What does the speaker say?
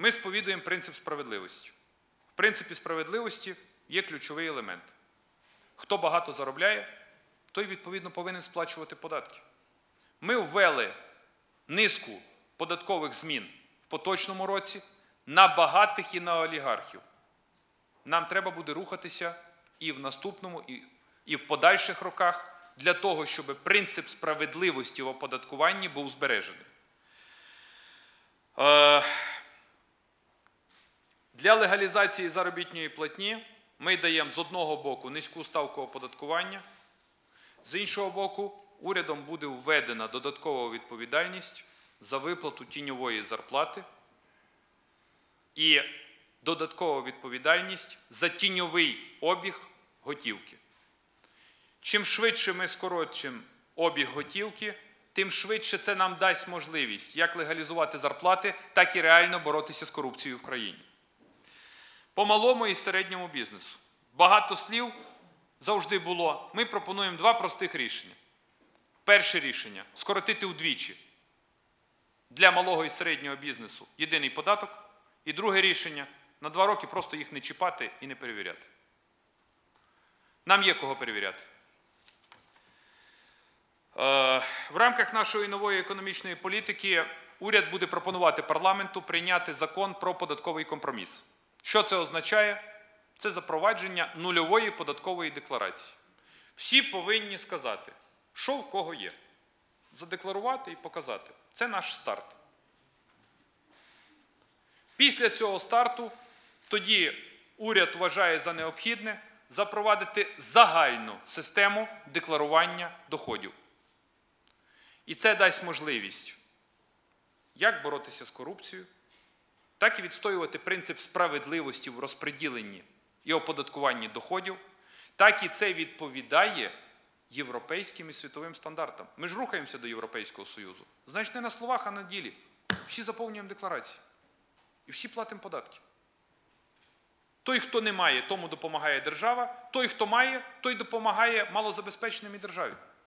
Ми сповідуємо принцип справедливості. В принципі справедливості є ключовий елемент. Хто багато заробляє, той відповідно повинен сплачувати податки. Ми ввели низку податкових змін в поточному році на багатих і на олігархів. Нам треба буде рухатися і в наступному, і, в подальших роках для того, щоб принцип справедливості в оподаткуванні був збережений. Для легалізації заробітної платні ми даємо з одного боку низьку ставку оподаткування, з іншого боку, урядом буде введена додаткова відповідальність за виплату тіньової зарплати і додаткова відповідальність за тіньовий обіг готівки. Чим швидше ми скоротимо обіг готівки, тим швидше це нам дасть можливість як легалізувати зарплати, так і реально боротися з корупцією в країні. По малому і середньому бізнесу. Багато слів завжди було. Ми пропонуємо два простих рішення. Перше рішення скоротити вдвічі для малого і середнього бізнесу єдиний податок. І друге рішення на два роки просто їх не чіпати і не перевіряти. Нам є кого перевіряти. Е, В рамках нашої нової економічної політики уряд буде пропонувати парламенту прийняти закон про податковий компроміс. Що це означає? Це запровадження нульової податкової декларації. Всі повинні сказати, що в кого є. Задекларувати і показати. Це наш старт. Після цього старту тоді уряд вважає за необхідне запровадити загальну систему декларування доходів. І це дасть можливість як боротися з корупцією, так і відстоювати принцип справедливості в розподіленні і оподаткуванні доходів, так і це відповідає європейським і світовим стандартам. Ми ж рухаємося до Європейського Союзу. Значить, не на словах, а на ділі. Всі заповнюємо декларації. І всі платимо податки. Той, хто не має, тому допомагає держава. Той, хто має, той допомагає малозабезпеченим і державі.